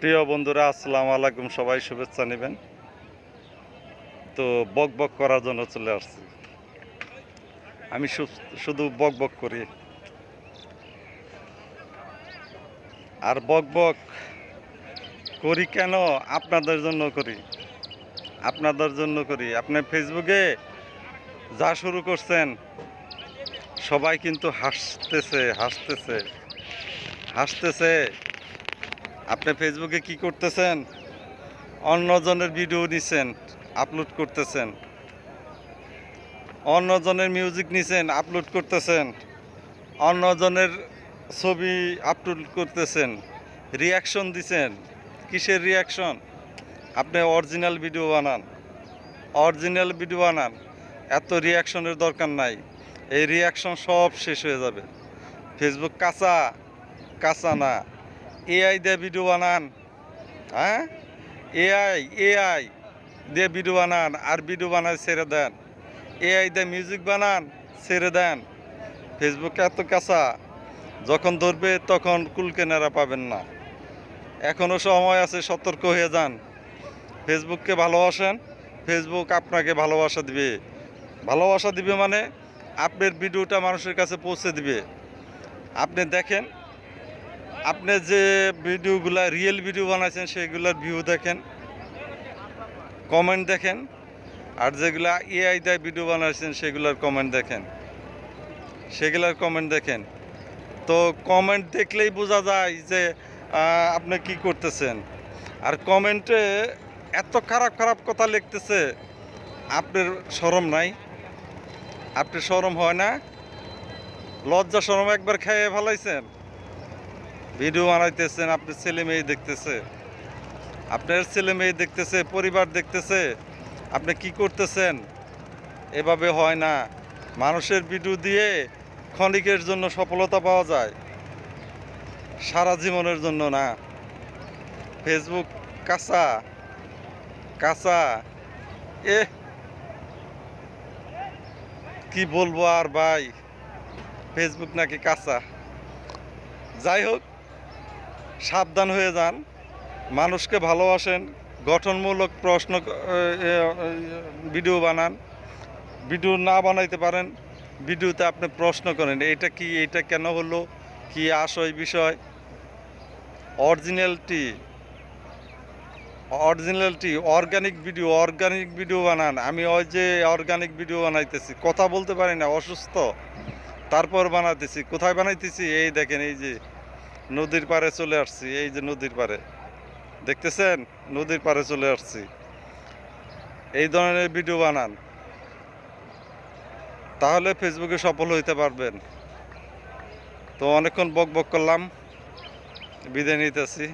প্রিয় বন্ধুরা, আসসালামু আলাইকুম। সবাই শুভেচ্ছা নেবেন। তো বক বক করার জন্য চলে আসছি। আমি শুধু বক বক করি। আর বক বক করি কেন? আপনাদের জন্য করি। আপনাদের জন্য করি। আপনি ফেসবুকে যা শুরু করছেন, সবাই কিন্তু হাসতেছে হাসতেছে হাসতেছে। আপনি ফেসবুকে কি করতেছেন? অন্যজনের ভিডিও নিছেন আপলোড করতেছেন। অন্যজনের মিউজিক নিছেন আপলোড করতেছেন। অন্যজনের ছবি আপলোড করতেছেন। রিয়াকশন দিছেন। কিসের রিয়াকশন আপনি অরিজিনাল ভিডিও বানান। অরিজিনাল ভিডিও বানান। এত রিয়াকশনের দরকার নাই। এই রিয়াকশন সব শেষ হয়ে যাবে। ফেসবুক কাঁচা কাঁচা না। এআই দিয়ে ভিডিও বানান। হ্যাঁ? এআই এআই দিয়ে ভিডিও বানান আর ভিডিও বানায় ছেড়ে দেন। এআই দিয়ে মিউজিক বানান, ছেড়ে দেন। ফেসবুক এত কাঁচা। যখন ধরবে তখন কুলকেনারা পাবেন না। এখনও সময় আছে, সতর্ক হয়ে যান। ফেসবুককে ভালোবাসেন। ফেসবুক আপনাকে ভালোবাসা দিবে। ভালোবাসা দিবে মানে আপনার ভিডিওটা মানুষের কাছে পৌঁছে দিবে। আপনি দেখেন আপনি যে ভিডিওগুলা রিয়েল ভিডিও বানাইছেন, সেগুলোর ভিউ দেখেন কমেন্ট দেখেন, আর যেগুলা এআই দিয়ে ভিডিও বানাইছেন, সেগুলোর কমেন্ট দেখেন। সেগুলোর কমেন্ট দেখেন। তো কমেন্ট দেখলেই বোঝা যায় যে আপনি কি করতেছেন। আর কমেন্টে এত খারাপ খারাপ কথা লিখতেছে, আপনার শরম নাই। আপনার শরম হয় না। লজ্জা শরম একবার খেয়ে ফেলাইছেন। ভিডিও বানাইতেছেন, আপনার ছেলে মেয়ে দেখতেছে। আপনার ছেলে মেয়ে দেখতেছে, পরিবার দেখতেছে, আপনি কি করতেছেন? এভাবে হয় না। মানুষের ভিডিও দিয়ে ক্ষণিকের জন্য সফলতা পাওয়া যায়। সারা জীবনের জন্য না। ফেসবুক কাঁচা কাঁচা। এ, কি বলব আর ভাই? ফেসবুক নাকি কাঁচা। যাই হোক সাবধান হয়ে যান। মানুষকে ভালোবাসেন, গঠনমূলক প্রশ্ন ভিডিও বানান। ভিডিও না বানাইতে পারেন, ভিডিওতে আপনি প্রশ্ন করেন, এটা কি, এটা কেন হলো? কি আশয় বিষয়? অরিজিনালটি, originality, organic video organic video বানান। আমি ওই যে অর্গানিক ভিডিও বানাইতেছি, কথা বলতে পারি না, অসুস্থ। তারপর বানাইতেছি কোথায় বানাইতেছি? এই দেখেন, এই যে নদীর পাড়ে চলে আসছি, এই যে নদীর পাড়ে। দেখতেছেন? নদীর পাড়ে চলে আসছি। এই ধরনের ভিডিও বানান। তাহলে ফেসবুকে সফল হইতে পারবেন। তো অনেকক্ষণ বক বক করলাম, বিদায় নিতেছি।